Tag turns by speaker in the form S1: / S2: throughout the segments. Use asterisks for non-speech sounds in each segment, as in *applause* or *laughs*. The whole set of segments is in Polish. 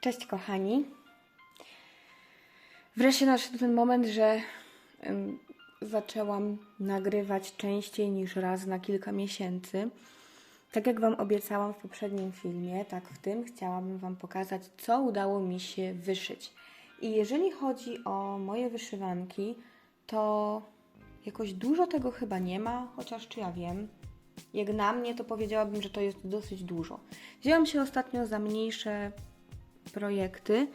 S1: Cześć kochani. Wreszcie nadszedł ten moment, że zaczęłam nagrywać częściej niż raz na kilka miesięcy. Tak jak Wam obiecałam w poprzednim filmie, tak w tym chciałabym Wam pokazać, co udało mi się wyszyć. I jeżeli chodzi o moje wyszywanki, to jakoś dużo tego chyba nie ma, chociaż czy ja wiem. Jak na mnie, to powiedziałabym, że to jest dosyć dużo. Wzięłam się ostatnio za mniejsze projekty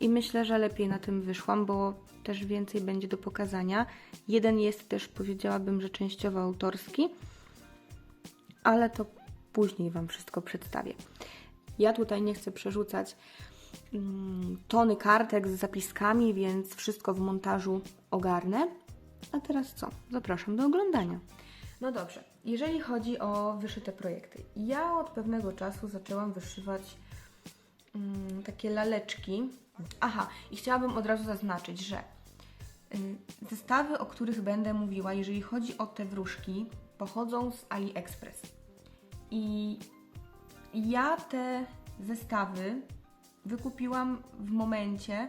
S1: i myślę, że lepiej na tym wyszłam, bo też więcej będzie do pokazania. Jeden jest też, powiedziałabym, że częściowo autorski, ale to później Wam wszystko przedstawię. Ja tutaj nie chcę przerzucać mm, tony kartek z zapiskami, więc wszystko w montażu ogarnę. A teraz co? Zapraszam do oglądania. No dobrze, jeżeli chodzi o wyszyte projekty. Ja od pewnego czasu zaczęłam wyszywać mm, takie laleczki. Aha, i chciałabym od razu zaznaczyć, że y, zestawy, o których będę mówiła, jeżeli chodzi o te wróżki, pochodzą z AliExpress. I ja te zestawy wykupiłam w momencie,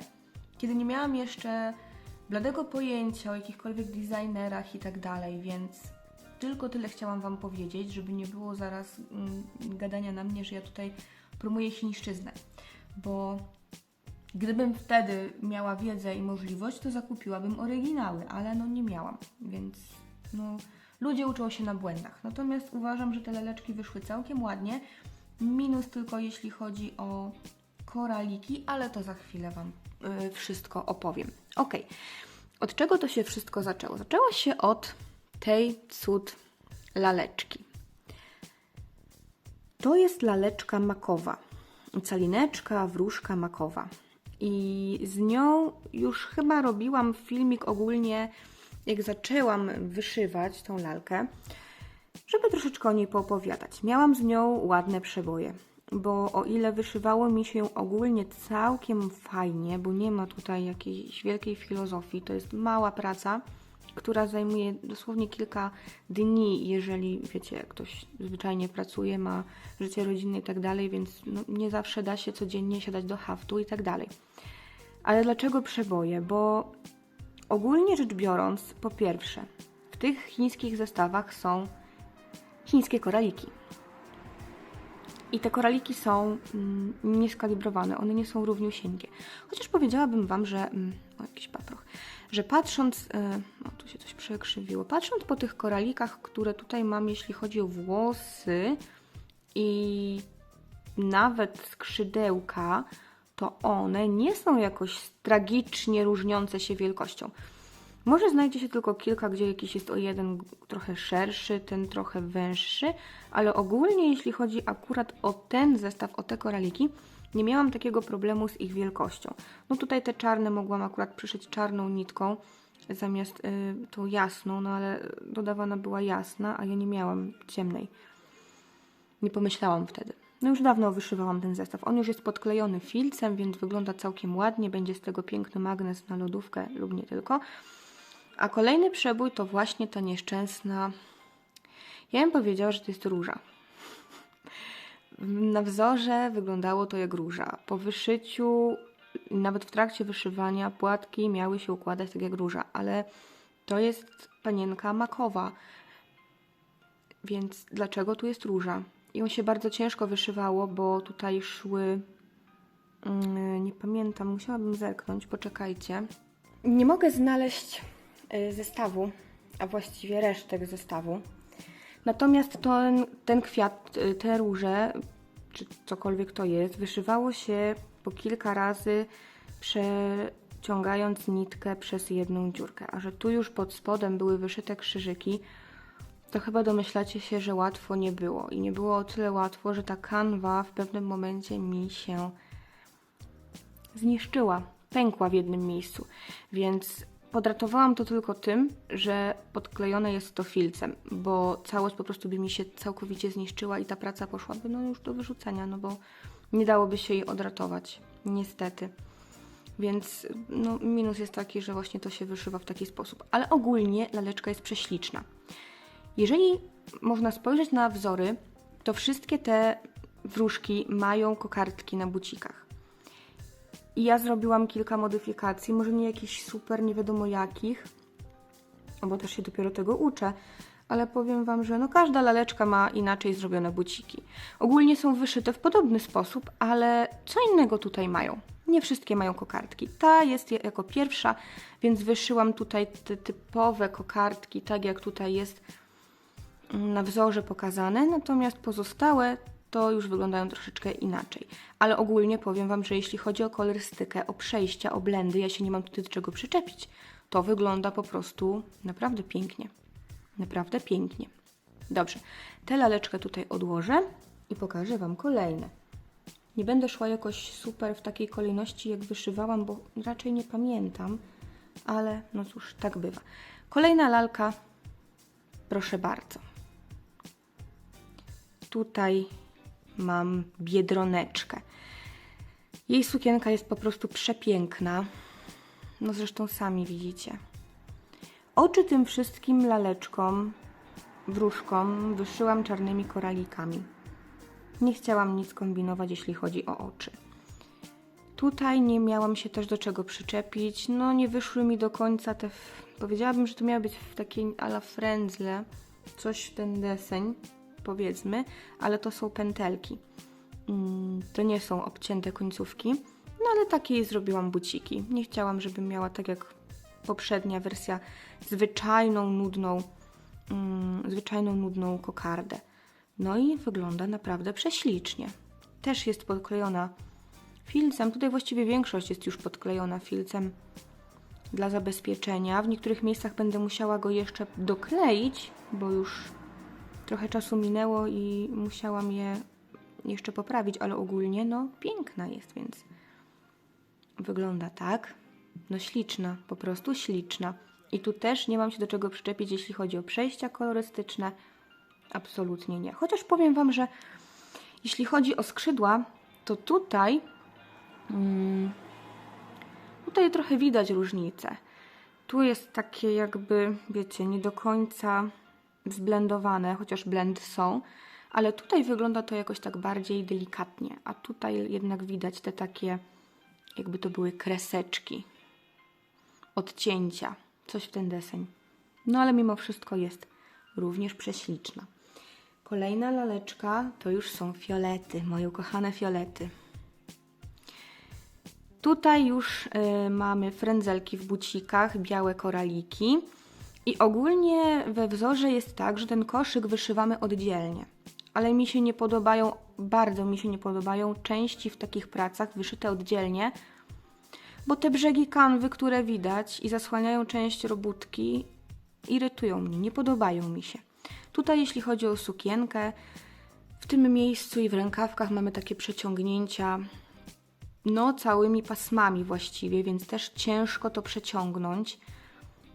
S1: kiedy nie miałam jeszcze bladego pojęcia o jakichkolwiek designerach i tak dalej, więc tylko tyle chciałam Wam powiedzieć, żeby nie było zaraz mm, gadania na mnie, że ja tutaj promuję chińszczyznę, bo gdybym wtedy miała wiedzę i możliwość, to zakupiłabym oryginały, ale no nie miałam, więc no ludzie uczą się na błędach. Natomiast uważam, że te leleczki wyszły całkiem ładnie, minus tylko jeśli chodzi o koraliki, ale to za chwilę Wam y, wszystko opowiem. Ok, od czego to się wszystko zaczęło? Zaczęło się od tej cud laleczki. To jest laleczka makowa. Calineczka, wróżka makowa. I z nią już chyba robiłam filmik ogólnie, jak zaczęłam wyszywać tą lalkę, żeby troszeczkę o niej poopowiadać. Miałam z nią ładne przeboje, bo o ile wyszywało mi się ogólnie całkiem fajnie, bo nie ma tutaj jakiejś wielkiej filozofii, to jest mała praca, która zajmuje dosłownie kilka dni, jeżeli wiecie, ktoś zwyczajnie pracuje, ma życie rodzinne i tak dalej, więc no, nie zawsze da się codziennie siadać do haftu i tak dalej. Ale dlaczego przeboje? Bo ogólnie rzecz biorąc, po pierwsze, w tych chińskich zestawach są chińskie koraliki. I te koraliki są mm, nieskalibrowane, one nie są równiusieńkie. Chociaż powiedziałabym Wam, że. Mm, o, jakiś paproch. Że patrząc. Yy, o, tu się coś przekrzywiło. Patrząc po tych koralikach, które tutaj mam, jeśli chodzi o włosy i nawet skrzydełka, to one nie są jakoś tragicznie różniące się wielkością. Może znajdzie się tylko kilka, gdzie jakiś jest o jeden trochę szerszy, ten trochę węższy, ale ogólnie jeśli chodzi akurat o ten zestaw, o te koraliki, nie miałam takiego problemu z ich wielkością. No tutaj te czarne mogłam akurat przyszyć czarną nitką zamiast y, tą jasną, no ale dodawana była jasna, a ja nie miałam ciemnej. Nie pomyślałam wtedy. No już dawno wyszywałam ten zestaw. On już jest podklejony filcem, więc wygląda całkiem ładnie. Będzie z tego piękny magnes na lodówkę lub nie tylko. A kolejny przebój to właśnie ta nieszczęsna. Ja bym powiedziała, że to jest róża. Na wzorze wyglądało to jak róża. Po wyszyciu, nawet w trakcie wyszywania, płatki miały się układać tak jak róża, ale to jest panienka makowa. Więc dlaczego tu jest róża? I on się bardzo ciężko wyszywało, bo tutaj szły. mm, Nie pamiętam, musiałabym zerknąć, poczekajcie. Nie mogę znaleźć y, zestawu, a właściwie resztek zestawu. Natomiast ten, ten kwiat, y, te róże, czy cokolwiek to jest, wyszywało się po kilka razy, przeciągając nitkę przez jedną dziurkę. A że tu już pod spodem były wyszyte krzyżyki, to chyba domyślacie się, że łatwo nie było. I nie było o tyle łatwo, że ta kanwa w pewnym momencie mi się zniszczyła, pękła w jednym miejscu. Więc podratowałam to tylko tym, że podklejone jest to filcem, bo całość po prostu by mi się całkowicie zniszczyła i ta praca poszłaby no już do wyrzucenia, no bo nie dałoby się jej odratować, niestety. Więc no, minus jest taki, że właśnie to się wyszywa w taki sposób. Ale ogólnie laleczka jest prześliczna. Jeżeli można spojrzeć na wzory, to wszystkie te wróżki mają kokardki na bucikach. I ja zrobiłam kilka modyfikacji, może nie jakichś super, nie wiadomo jakich, no bo też się dopiero tego uczę, ale powiem Wam, że no każda laleczka ma inaczej zrobione buciki. Ogólnie są wyszyte w podobny sposób, ale co innego tutaj mają. Nie wszystkie mają kokardki. Ta jest je- jako pierwsza, więc wyszyłam tutaj te typowe kokardki, tak jak tutaj jest mm, na wzorze pokazane, natomiast pozostałe to już wyglądają troszeczkę inaczej. Ale ogólnie powiem Wam, że jeśli chodzi o kolorystykę, o przejścia, o blendy, ja się nie mam tutaj do czego przyczepić. To wygląda po prostu naprawdę pięknie. Naprawdę pięknie. Dobrze, tę laleczkę tutaj odłożę i pokażę Wam kolejne. Nie będę szła jakoś super w takiej kolejności, jak wyszywałam, bo raczej nie pamiętam, ale no cóż, tak bywa. Kolejna lalka, proszę bardzo. Tutaj mam biedroneczkę. Jej sukienka jest po prostu przepiękna. No zresztą sami widzicie. Oczy tym wszystkim laleczkom, wróżkom wyszyłam czarnymi koralikami. Nie chciałam nic kombinować, jeśli chodzi o oczy. Tutaj nie miałam się też do czego przyczepić. No, nie wyszły mi do końca te. f- Powiedziałabym, że to miało być w takiej ala frędzle, coś w ten deseń, powiedzmy, ale to są pętelki. Mm, To nie są obcięte końcówki, no ale takiej zrobiłam buciki. Nie chciałam, żeby miała tak jak poprzednia wersja zwyczajną, nudną, mm, zwyczajną, nudną kokardę. No i wygląda naprawdę prześlicznie. Też jest podklejona filcem. Tutaj właściwie większość jest już podklejona filcem dla zabezpieczenia. W niektórych miejscach będę musiała go jeszcze dokleić, bo już trochę czasu minęło i musiałam je jeszcze poprawić, ale ogólnie no piękna jest, więc wygląda tak. No śliczna, po prostu śliczna. I tu też nie mam się do czego przyczepić, jeśli chodzi o przejścia kolorystyczne. Absolutnie nie. Chociaż powiem Wam, że jeśli chodzi o skrzydła, to tutaj mm, tutaj trochę widać różnicę. Tu jest takie jakby, wiecie, nie do końca zblendowane, chociaż blendy są, ale tutaj wygląda to jakoś tak bardziej delikatnie, a tutaj jednak widać te takie, jakby to były kreseczki, odcięcia, coś w ten deseń. No ale mimo wszystko jest również prześliczna. Kolejna laleczka to już są fiolety, moje ukochane fiolety. Tutaj już y, mamy frędzelki w bucikach, białe koraliki. I ogólnie we wzorze jest tak, że ten koszyk wyszywamy oddzielnie. Ale mi się nie podobają, bardzo mi się nie podobają części w takich pracach wyszyte oddzielnie, bo te brzegi kanwy, które widać i zasłaniają część robótki, irytują mnie, nie podobają mi się. Tutaj, jeśli chodzi o sukienkę, w tym miejscu i w rękawkach mamy takie przeciągnięcia, no całymi pasmami właściwie, więc też ciężko to przeciągnąć,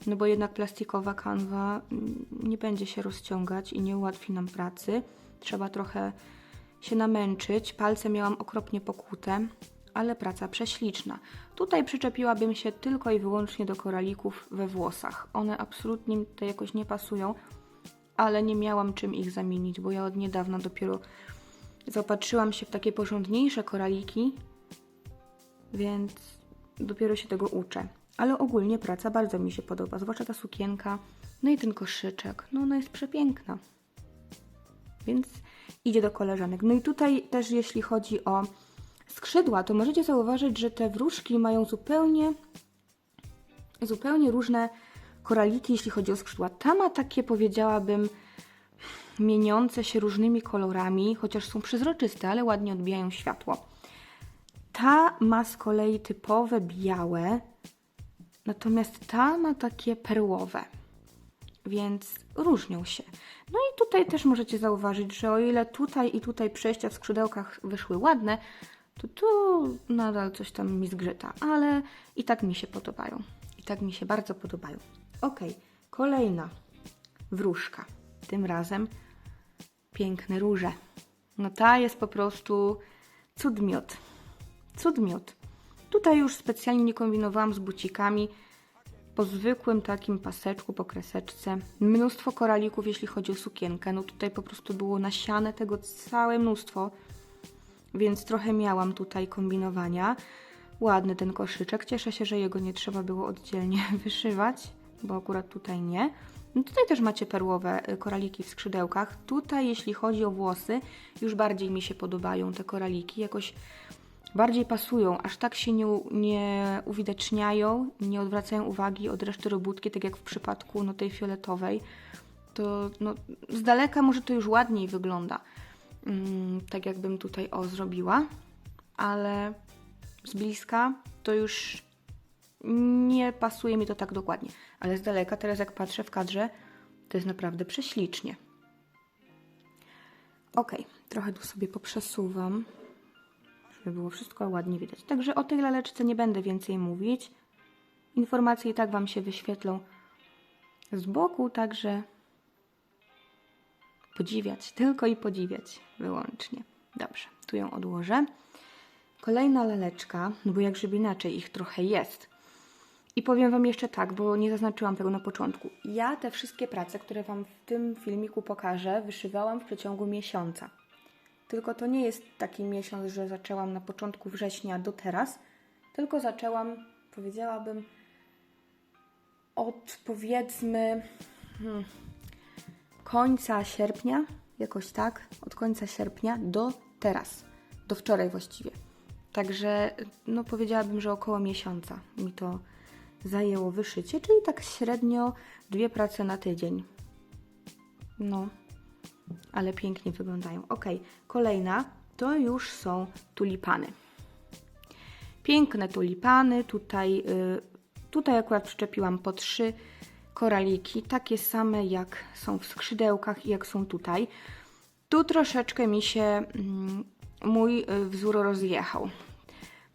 S1: no bo jednak plastikowa kanwa mm, nie będzie się rozciągać i nie ułatwi nam pracy. Trzeba trochę się namęczyć. Palce miałam okropnie pokłute, ale praca prześliczna. Tutaj przyczepiłabym się tylko i wyłącznie do koralików we włosach. One absolutnie mi tutaj jakoś nie pasują, ale nie miałam czym ich zamienić, bo ja od niedawna dopiero zaopatrzyłam się w takie porządniejsze koraliki, więc dopiero się tego uczę. Ale ogólnie praca bardzo mi się podoba, zwłaszcza ta sukienka, no i ten koszyczek. No ona jest przepiękna. Więc idzie do koleżanek. No i tutaj też jeśli chodzi o skrzydła, to możecie zauważyć, że te wróżki mają zupełnie zupełnie różne koraliki, jeśli chodzi o skrzydła. Ta ma takie, powiedziałabym, mieniące się różnymi kolorami, chociaż są przezroczyste, ale ładnie odbijają światło. Ta ma z kolei typowe białe, natomiast ta ma takie perłowe, więc różnią się. No i tutaj też możecie zauważyć, że o ile tutaj i tutaj przejścia w skrzydełkach wyszły ładne, to tu nadal coś tam mi zgrzyta, ale i tak mi się podobają. I tak mi się bardzo podobają. Ok, kolejna wróżka. Tym razem piękne róże. No ta jest po prostu cudmiot. Cudmiot. Tutaj już specjalnie nie kombinowałam z bucikami. po zwykłym takim paseczku, po kreseczce. Mnóstwo koralików, jeśli chodzi o sukienkę. No tutaj po prostu było nasiane tego całe mnóstwo, więc trochę miałam tutaj kombinowania. Ładny ten koszyczek. Cieszę się, że jego nie trzeba było oddzielnie *laughs* wyszywać, bo akurat tutaj nie. No tutaj też macie perłowe y, koraliki w skrzydełkach. Tutaj, jeśli chodzi o włosy, już bardziej mi się podobają te koraliki. Jakoś bardziej pasują, aż tak się nie, nie uwidaczniają, nie odwracają uwagi od reszty robótki, tak jak w przypadku no, tej fioletowej. To no, z daleka może to już ładniej wygląda, mm, tak jakbym tutaj o zrobiła, ale z bliska to już nie pasuje mi to tak dokładnie. Ale z daleka, teraz jak patrzę w kadrze, to jest naprawdę prześlicznie. Ok, trochę tu sobie poprzesuwam żeby było wszystko ładnie widać. Także o tej laleczce nie będę więcej mówić. Informacje i tak Wam się wyświetlą z boku, także podziwiać, tylko i podziwiać wyłącznie. Dobrze, tu ją odłożę. Kolejna laleczka, no bo jak żeby inaczej ich trochę jest. I powiem Wam jeszcze tak, bo nie zaznaczyłam tego na początku. Ja te wszystkie prace, które Wam w tym filmiku pokażę, wyszywałam w przeciągu miesiąca. Tylko to nie jest taki miesiąc, że zaczęłam na początku września do teraz, tylko zaczęłam, powiedziałabym, od powiedzmy hmm, końca sierpnia, jakoś tak, od końca sierpnia do teraz, do wczoraj właściwie. Także, no powiedziałabym, że około miesiąca mi to zajęło wyszycie, czyli tak średnio dwie prace na tydzień. No, ale pięknie wyglądają. Ok, kolejna to już są tulipany. Piękne tulipany. Tutaj, y, tutaj akurat przyczepiłam po trzy koraliki, takie same jak są w skrzydełkach i jak są tutaj. Tu troszeczkę mi się mm, mój y, wzór rozjechał.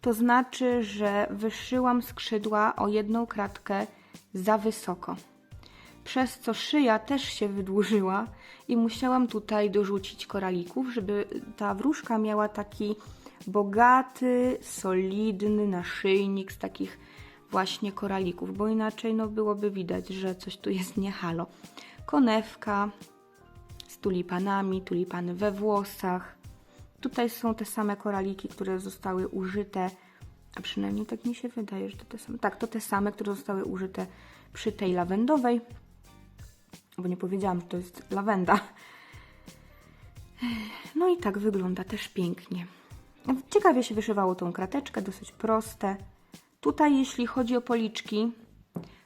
S1: To znaczy, że wyszyłam skrzydła o jedną kratkę za wysoko przez co szyja też się wydłużyła i musiałam tutaj dorzucić koralików, żeby ta wróżka miała taki bogaty, solidny naszyjnik z takich właśnie koralików, bo inaczej no byłoby widać, że coś tu jest nie halo. Konewka z tulipanami, tulipany we włosach. Tutaj są te same koraliki, które zostały użyte, a przynajmniej tak mi się wydaje, że to te same. Tak, to te same, które zostały użyte przy tej lawendowej bo nie powiedziałam, że to jest lawenda. No i tak wygląda też pięknie. Ciekawie się wyszywało tą krateczkę, dosyć proste. Tutaj, jeśli chodzi o policzki,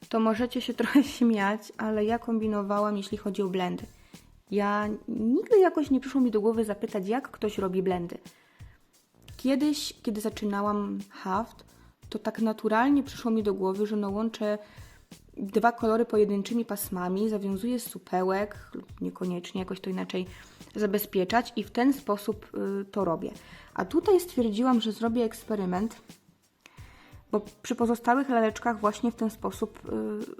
S1: to możecie się *laughs* trochę śmiać, ale ja kombinowałam, jeśli chodzi o blendy. Ja nigdy jakoś nie przyszło mi do głowy zapytać, jak ktoś robi blendy. Kiedyś, kiedy zaczynałam haft, to tak naturalnie przyszło mi do głowy, że no łączę dwa kolory pojedynczymi pasmami, zawiązuję supełek, lub niekoniecznie jakoś to inaczej zabezpieczać i w ten sposób y, to robię. A tutaj stwierdziłam, że zrobię eksperyment, bo przy pozostałych laleczkach właśnie w ten sposób y,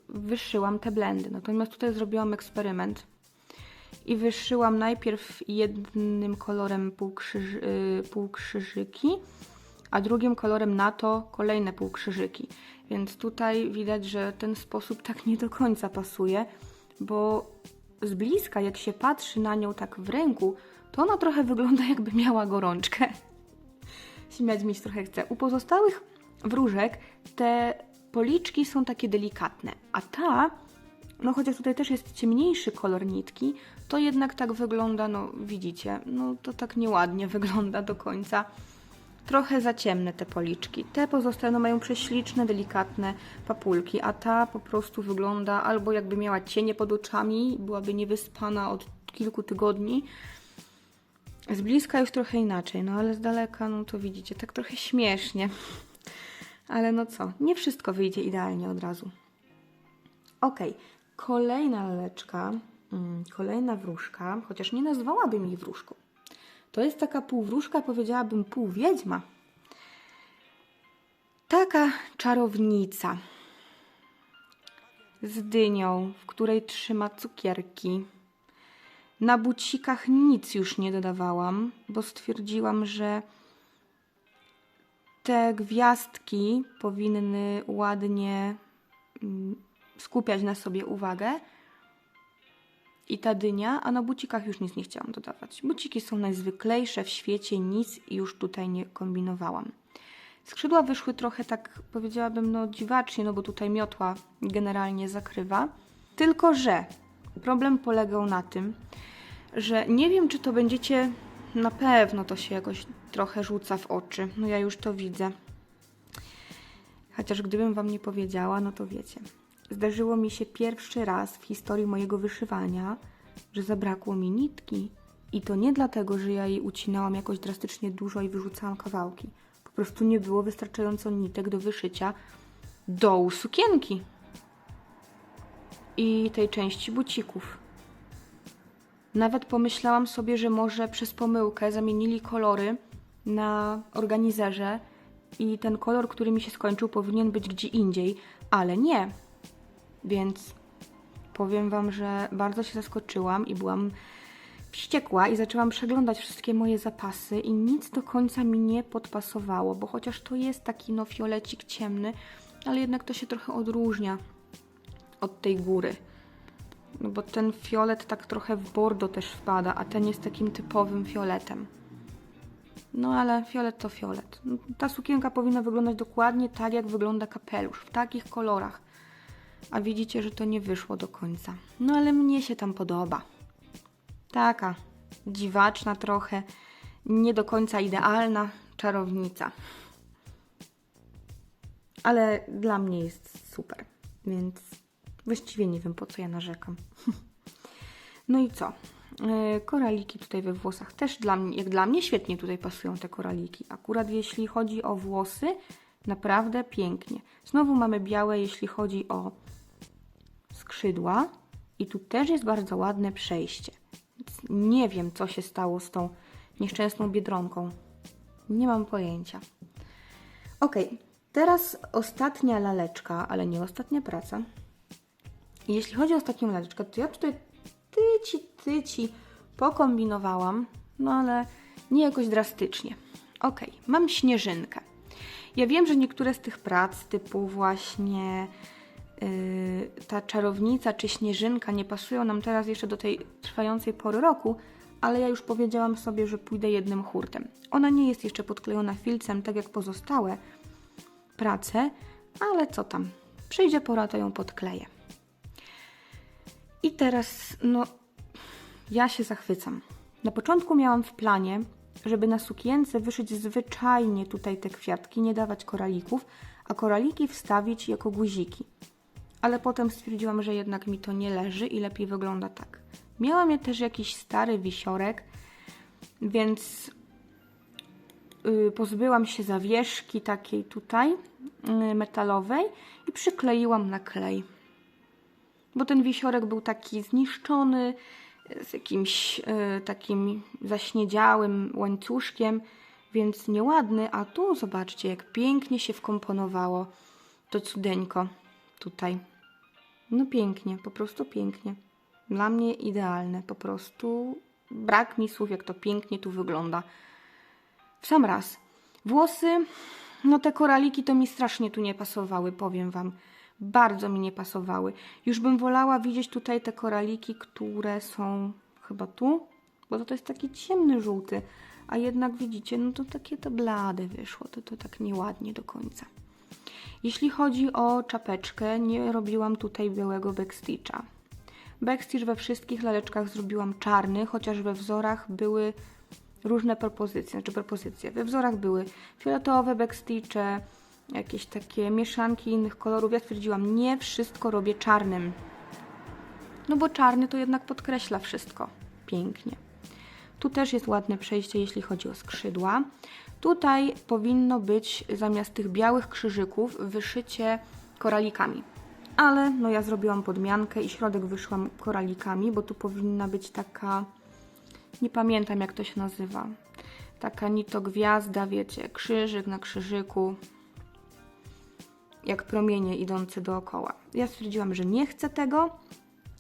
S1: wyszyłam te blendy. Natomiast tutaj zrobiłam eksperyment i wyszyłam najpierw jednym kolorem półkrzyż, y, półkrzyżyki, a drugim kolorem na to kolejne półkrzyżyki. Więc tutaj widać, że ten sposób tak nie do końca pasuje, bo z bliska, jak się patrzy na nią tak w ręku, to ona trochę wygląda *laughs* jakby miała gorączkę. Śmiać mi się trochę chce. U pozostałych wróżek te policzki są takie delikatne, a ta, no chociaż tutaj też jest ciemniejszy kolor nitki, to jednak tak wygląda, no widzicie, no to tak nieładnie *laughs* wygląda do końca trochę za ciemne te policzki. Te pozostałe mają prześliczne, delikatne papulki, a ta po prostu wygląda albo jakby miała cienie pod oczami, byłaby niewyspana od kilku tygodni. Z bliska już trochę inaczej, no ale z daleka, no to widzicie, tak trochę śmiesznie. Ale no co, nie wszystko wyjdzie idealnie od razu. Ok, kolejna laleczka, mm, kolejna wróżka, chociaż nie nazwałabym jej wróżką. To jest taka półwróżka, powiedziałabym półwiedźma. Taka czarownica z dynią, w której trzyma cukierki. Na bucikach nic już nie dodawałam, bo stwierdziłam, że te gwiazdki powinny ładnie mm, skupiać na sobie uwagę. I ta dynia, a na bucikach już nic nie chciałam dodawać. Buciki są najzwyklejsze w świecie, nic już tutaj nie kombinowałam. Skrzydła wyszły trochę tak, powiedziałabym, no dziwacznie, no bo tutaj miotła generalnie zakrywa. Tylko, że problem polegał na tym, że nie wiem, czy to będziecie, na pewno to się jakoś trochę rzuca w oczy. No ja już to widzę. Chociaż gdybym Wam nie powiedziała, no to wiecie. Zdarzyło mi się pierwszy raz w historii mojego wyszywania, że zabrakło mi nitki. I to nie dlatego, że ja jej ucinałam jakoś drastycznie dużo i wyrzucałam kawałki. Po prostu nie było wystarczająco nitek do wyszycia dołu sukienki i tej części bucików. Nawet pomyślałam sobie, że może przez pomyłkę zamienili kolory na organizerze i ten kolor, który mi się skończył, powinien być gdzie indziej, ale nie. Więc powiem Wam, że bardzo się zaskoczyłam i byłam wściekła i zaczęłam przeglądać wszystkie moje zapasy i nic do końca mi nie podpasowało, bo chociaż to jest taki no fiolecik ciemny, ale jednak to się trochę odróżnia od tej góry. No bo ten fiolet tak trochę w bordo też wpada, a ten jest takim typowym fioletem. No ale fiolet to fiolet. No, Ta sukienka powinna wyglądać dokładnie tak, jak wygląda kapelusz, w takich kolorach. A widzicie, że to nie wyszło do końca. No ale mnie się tam podoba. Taka dziwaczna trochę, nie do końca idealna czarownica. Ale dla mnie jest super, więc właściwie nie wiem po co ja narzekam. *laughs* No i co? Yy, Koraliki tutaj we włosach też dla mnie, jak dla mnie świetnie tutaj pasują te koraliki. Akurat jeśli chodzi o włosy, naprawdę pięknie. Znowu mamy białe, jeśli chodzi o skrzydła i tu też jest bardzo ładne przejście. Nie wiem, co się stało z tą nieszczęsną biedronką. Nie mam pojęcia. Ok, teraz ostatnia laleczka, ale nie ostatnia praca. Jeśli chodzi o ostatnią laleczkę, to ja tutaj tyci, tyci pokombinowałam, no ale nie jakoś drastycznie. Ok, mam śnieżynkę. Ja wiem, że niektóre z tych prac, typu właśnie yy, ta czarownica czy śnieżynka, nie pasują nam teraz jeszcze do tej trwającej pory roku, ale ja już powiedziałam sobie, że pójdę jednym hurtem. Ona nie jest jeszcze podklejona filcem, tak jak pozostałe prace, ale co tam, przyjdzie pora, to ją podkleję. I teraz, no, ja się zachwycam. Na początku miałam w planie, żeby na sukience wyszyć zwyczajnie tutaj te kwiatki, nie dawać koralików, a koraliki wstawić jako guziki. Ale potem stwierdziłam, że jednak mi to nie leży i lepiej wygląda tak. Miałam ja też jakiś stary wisiorek, więc yy, pozbyłam się zawieszki takiej tutaj yy, metalowej i przykleiłam na klej bo ten wisiorek był taki zniszczony, z jakimś y, takim zaśniedziałym łańcuszkiem, więc nieładny, a tu zobaczcie, jak pięknie się wkomponowało to cudeńko tutaj. No pięknie, po prostu pięknie. Dla mnie idealne, po prostu brak mi słów, jak to pięknie tu wygląda. W sam raz. Włosy, no te koraliki to mi strasznie tu nie pasowały, powiem Wam bardzo mi nie pasowały. Już bym wolała widzieć tutaj te koraliki, które są chyba tu, bo to jest taki ciemny żółty, a jednak widzicie, no to takie to blade wyszło, to, to tak nieładnie do końca. Jeśli chodzi o czapeczkę, nie robiłam tutaj białego backstitcha. Backstitch we wszystkich laleczkach zrobiłam czarny, chociaż we wzorach były różne propozycje, znaczy propozycje. We wzorach były fioletowe backstitche, jakieś takie mieszanki innych kolorów. Ja stwierdziłam, nie wszystko robię czarnym. No bo czarny to jednak podkreśla wszystko pięknie. Tu też jest ładne przejście, jeśli chodzi o skrzydła. Tutaj powinno być zamiast tych białych krzyżyków wyszycie koralikami. Ale no ja zrobiłam podmiankę i środek wyszłam koralikami, bo tu powinna być taka, nie pamiętam jak to się nazywa, taka ni gwiazda, wiecie, krzyżyk na krzyżyku, jak promienie idące dookoła. Ja stwierdziłam, że nie chcę tego.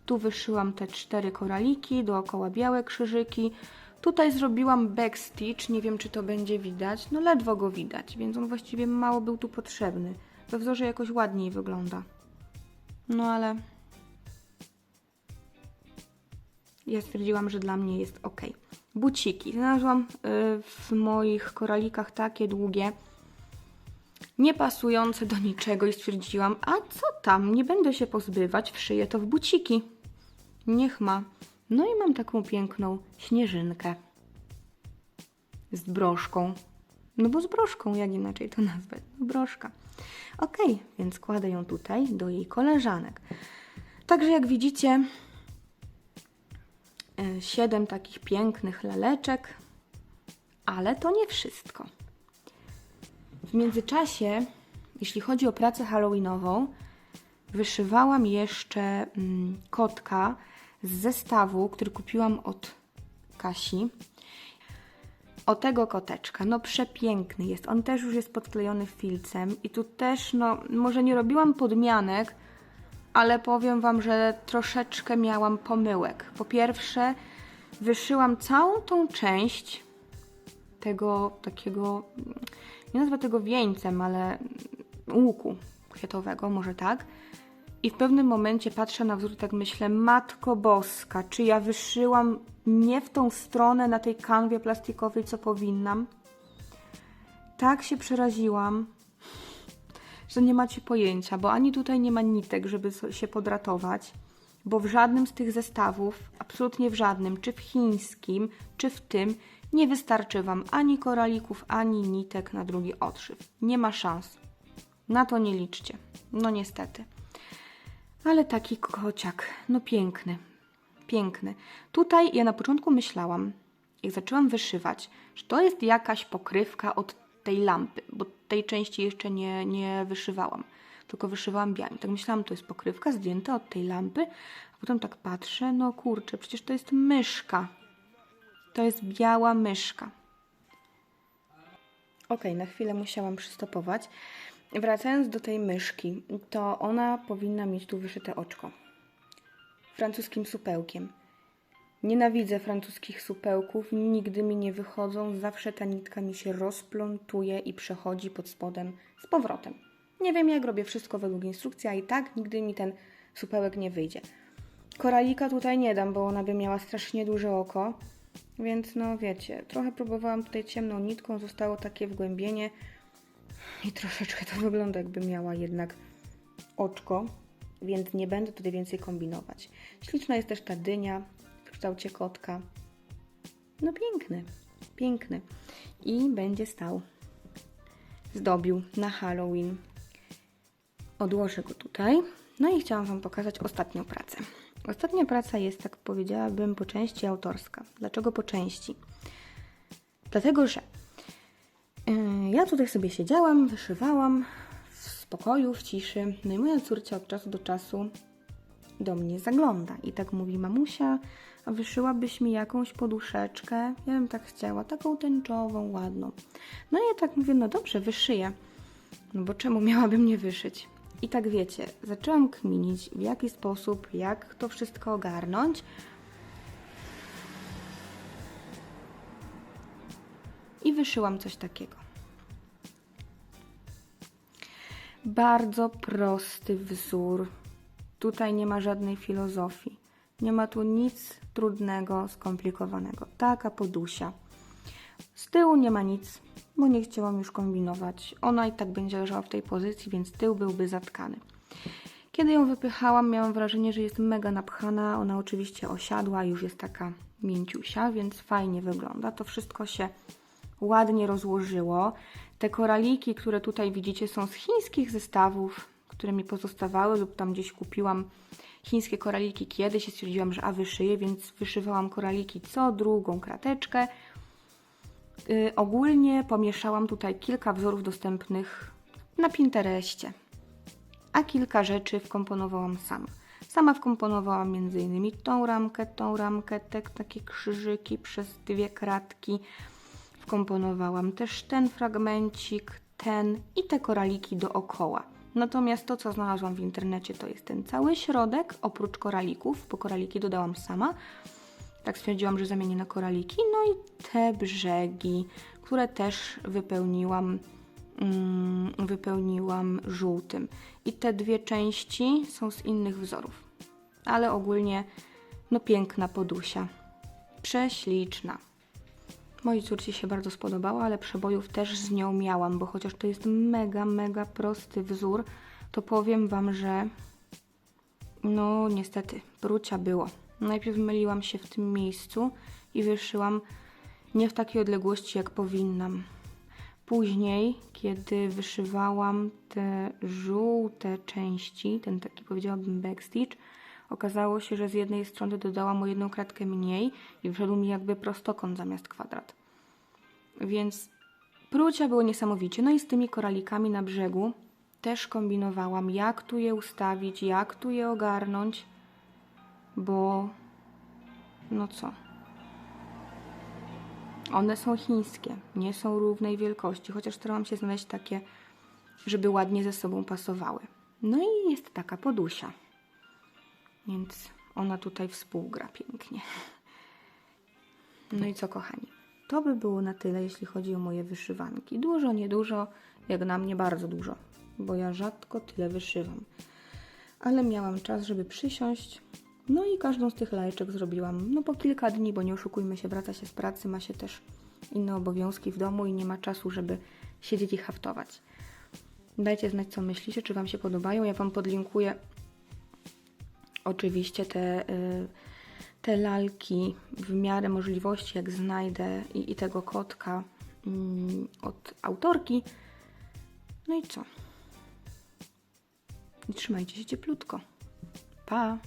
S1: Tu wyszyłam te cztery koraliki, dookoła białe krzyżyki. Tutaj zrobiłam backstitch, nie wiem czy to będzie widać, no ledwo go widać, więc on właściwie mało był tu potrzebny. We wzorze jakoś ładniej wygląda. No ale ja stwierdziłam, że dla mnie jest ok. Buciki. Znalazłam y, w moich koralikach takie długie, nie pasujące do niczego i stwierdziłam, a co tam, nie będę się pozbywać, wszyję to w buciki. Niech ma. No i mam taką piękną śnieżynkę z broszką. No bo z broszką, jak inaczej to nazwać? No broszka. Ok, więc kładę ją tutaj do jej koleżanek. Także jak widzicie, e, siedem takich pięknych laleczek, ale to nie wszystko. W międzyczasie, jeśli chodzi o pracę halloweenową, wyszywałam jeszcze mm, kotka z zestawu, który kupiłam od Kasi. O tego koteczka, no przepiękny jest. On też już jest podklejony filcem i tu też, no może nie robiłam podmianek, ale powiem Wam, że troszeczkę miałam pomyłek. Po pierwsze, wyszyłam całą tą część tego takiego, nie nazwę tego wieńcem, ale łuku kwiatowego, może tak. I w pewnym momencie patrzę na wzór, tak myślę, Matko Boska, czy ja wyszyłam nie w tą stronę na tej kanwie plastikowej, co powinnam? Tak się przeraziłam, że nie macie pojęcia, bo ani tutaj nie ma nitek, żeby się podratować, bo w żadnym z tych zestawów, absolutnie w żadnym, czy w chińskim, czy w tym, nie wystarczy Wam ani koralików, ani nitek na drugi odszyw. Nie ma szans. Na to nie liczcie. No niestety. Ale taki kociak, no piękny, piękny. Tutaj ja na początku myślałam, jak zaczęłam wyszywać, że to jest jakaś pokrywka od tej lampy, bo tej części jeszcze nie, nie wyszywałam, tylko wyszywałam białym. Tak myślałam, to jest pokrywka zdjęta od tej lampy, a potem tak patrzę, no kurczę, przecież to jest myszka. To jest biała myszka. Ok, na chwilę musiałam przystopować. Wracając do tej myszki, to ona powinna mieć tu wyszyte oczko. Francuskim supełkiem. Nienawidzę francuskich supełków, nigdy mi nie wychodzą, zawsze ta nitka mi się rozplątuje i przechodzi pod spodem z powrotem. Nie wiem jak robię wszystko według instrukcji, a i tak nigdy mi ten supełek nie wyjdzie. Koralika tutaj nie dam, bo ona by miała strasznie duże oko, więc no wiecie, trochę próbowałam tutaj ciemną nitką, zostało takie wgłębienie i troszeczkę to wygląda jakby miała jednak oczko, więc nie będę tutaj więcej kombinować. Śliczna jest też ta dynia w kształcie kotka. No piękny, piękny. I będzie stał. Zdobił na Halloween. Odłożę go tutaj. No i chciałam Wam pokazać ostatnią pracę. Ostatnia praca jest, tak powiedziałabym, po części autorska. Dlaczego po części? Dlatego, że yy, ja tutaj sobie siedziałam, wyszywałam w spokoju, w ciszy. No i moja córcia od czasu do czasu do mnie zagląda i tak mówi: Mamusia, a wyszyłabyś mi jakąś poduszeczkę? Ja bym tak chciała, taką tęczową, ładną. No i ja tak mówię: No dobrze, wyszyję. No bo czemu miałabym nie wyszyć? I tak wiecie, zaczęłam kminić, w jaki sposób, jak to wszystko ogarnąć. I wyszyłam coś takiego. Bardzo prosty wzór. Tutaj nie ma żadnej filozofii. Nie ma tu nic trudnego, skomplikowanego. Taka podusia. Z tyłu nie ma nic, bo nie chciałam już kombinować. Ona i tak będzie leżała w tej pozycji, więc tył byłby zatkany. Kiedy ją wypychałam, miałam wrażenie, że jest mega napchana. Ona oczywiście osiadła, już jest taka mięciusia, więc fajnie wygląda. To wszystko się ładnie rozłożyło. Te koraliki, które tutaj widzicie, są z chińskich zestawów, które mi pozostawały lub tam gdzieś kupiłam chińskie koraliki kiedyś i stwierdziłam, że a wyszyję, więc wyszywałam koraliki co drugą krateczkę. Yy, ogólnie pomieszałam tutaj kilka wzorów dostępnych na Pinterestie, a kilka rzeczy wkomponowałam sama. Sama wkomponowałam m.in. tą ramkę, tą ramkę, te takie krzyżyki przez dwie kratki. Wkomponowałam też ten fragmencik, ten i te koraliki dookoła. Natomiast to, co znalazłam w internecie, to jest ten cały środek, oprócz koralików, bo koraliki dodałam sama. Tak stwierdziłam, że zamienię na koraliki. No i te brzegi, które też wypełniłam mm, wypełniłam żółtym. I te dwie części są z innych wzorów. Ale ogólnie, no piękna podusia. Prześliczna. Mojej córce się bardzo spodobała, ale przebojów też z nią miałam, bo chociaż to jest mega, mega prosty wzór, to powiem Wam, że no niestety, prucia było. Najpierw myliłam się w tym miejscu i wyszyłam nie w takiej odległości, jak powinnam. Później, kiedy wyszywałam te żółte części, ten taki powiedziałabym backstitch, okazało się, że z jednej strony dodałam o jedną kratkę mniej i wszedł mi jakby prostokąt zamiast kwadrat. Więc prucia było niesamowicie. No i z tymi koralikami na brzegu też kombinowałam, jak tu je ustawić, jak tu je ogarnąć, bo no co? One są chińskie, nie są równej wielkości, chociaż starałam się znaleźć takie, żeby ładnie ze sobą pasowały. No i jest taka podusia. Więc ona tutaj współgra pięknie. No i co, kochani? To by było na tyle, jeśli chodzi o moje wyszywanki. Dużo, niedużo, jak na mnie bardzo dużo, bo ja rzadko tyle wyszywam. Ale miałam czas, żeby przysiąść. No i każdą z tych lajeczek zrobiłam no po kilka dni, bo nie oszukujmy się, wraca się z pracy, ma się też inne obowiązki w domu i nie ma czasu, żeby siedzieć i haftować. Dajcie znać, co myślicie, czy Wam się podobają. Ja Wam podlinkuję oczywiście te, y, te lalki w miarę możliwości, jak znajdę i, i tego kotka mm, od autorki. No i co? I trzymajcie się cieplutko. Pa!